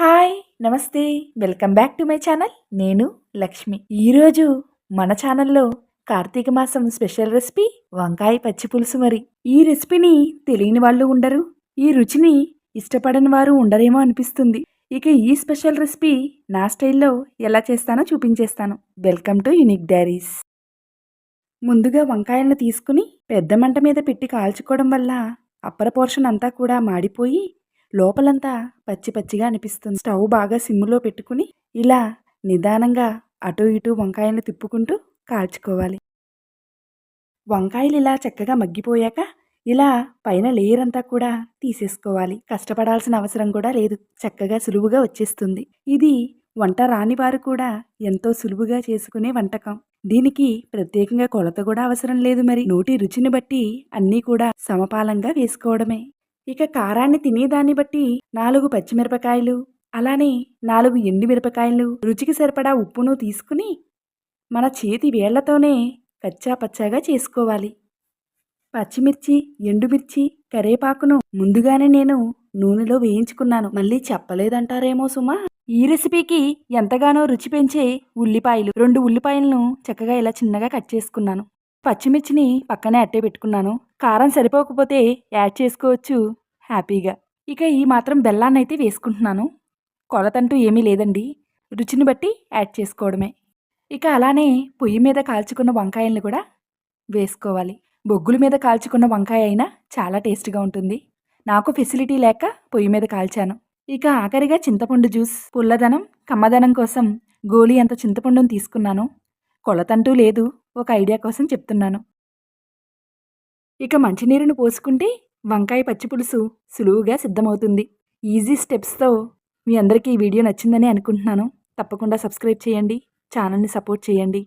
Hi నమస్తే. Welcome back to my channel. నేను లక్ష్మి. ఈరోజు మన ఛానల్లో కార్తీక మాసం స్పెషల్ రెసిపీ వంకాయ పచ్చి పులుసు మరి. ఈ రెసిపీని తెలియని వాళ్ళు ఉండరు. ఈ రుచిని ఇష్టపడని వారు ఉండరేమో అనిపిస్తుంది. ఇక ఈ స్పెషల్ రెసిపీ నా స్టైల్లో ఎలా చేస్తానో చూపించేస్తాను. Welcome to unique diaries. ముందుగా వంకాయలను తీసుకుని పెద్ద మంట మీద పెట్టి కాల్చుకోవడం వల్ల అప్పర పోర్షన్ అంతా కూడా మాడిపోయి లోపలంతా పచ్చి పచ్చిగా అనిపిస్తుంది. స్టవ్ బాగా సిమ్ములో పెట్టుకుని ఇలా నిదానంగా అటు ఇటు వంకాయలు తిప్పుకుంటూ కాల్చుకోవాలి. వంకాయలు ఇలా చక్కగా మగ్గిపోయాక ఇలా పైన లేయర్ అంతా కూడా తీసేసుకోవాలి. కష్టపడాల్సిన అవసరం కూడా లేదు. చక్కగా సులువుగా వచ్చేస్తుంది. ఇది వంట రాని వారు కూడా ఎంతో సులువుగా చేసుకునే వంటకం. దీనికి ప్రత్యేకంగా కొలత కూడా అవసరం లేదు మరి. నోటి రుచిని బట్టి అన్నీ కూడా సమపాలంగా వేసుకోవడమే. ఇక కారాన్ని తినేదాన్ని బట్టి నాలుగు పచ్చిమిరపకాయలు అలానే నాలుగు ఎండుమిరపకాయలు రుచికి సరిపడా ఉప్పును తీసుకుని మన చేతి వేళ్ళతోనే కచ్చా పచ్చాగా చేసుకోవాలి. పచ్చిమిర్చి ఎండుమిర్చి కరేపాకును ముందుగానే నేను నూనెలో వేయించుకున్నాను. మళ్ళీ చెప్పలేదంటారేమో సుమా? ఈ రెసిపీకి ఎంతగానో రుచి పెంచే ఉల్లిపాయలు రెండు ఉల్లిపాయలను చక్కగా ఇలా చిన్నగా కట్ చేసుకున్నాను. పచ్చిమిర్చిని పక్కనే అట్టే పెట్టుకున్నాను. కారం సరిపోకపోతే యాడ్ చేసుకోవచ్చు. హ్యాపీగా. ఇక ఈ మాత్రం బెల్లాన్ని అయితే వేసుకుంటున్నాను. కొలతంటూ ఏమీ లేదండి. రుచిని బట్టి యాడ్ చేసుకోవడమే. ఇక అలానే పొయ్యి మీద కాల్చుకున్న వంకాయలను కూడా వేసుకోవాలి. బొగ్గుల మీద కాల్చుకున్న వంకాయ అయినా చాలా టేస్ట్గా ఉంటుంది. నాకు ఫెసిలిటీ లేక పొయ్యి మీద కాల్చాను. ఇక ఆఖరిగా చింతపండు జ్యూస్. పుల్లదనం కమ్మదనం కోసం గోలీ అంత చింతపండును తీసుకున్నాను. కొలతంటూ లేదు. ఒక ఐడియా కోసం చెప్తున్నాను. ఇక మంచినీరును పోసుకుంటే వంకాయ పచ్చిపులుసు సులువుగా సిద్ధమవుతుంది. ఈజీ స్టెప్స్తో మీ అందరికీ ఈ వీడియో నచ్చిందని అనుకుంటున్నాను. తప్పకుండా సబ్స్క్రైబ్ చేయండి. ఛానల్ని సపోర్ట్ చేయండి.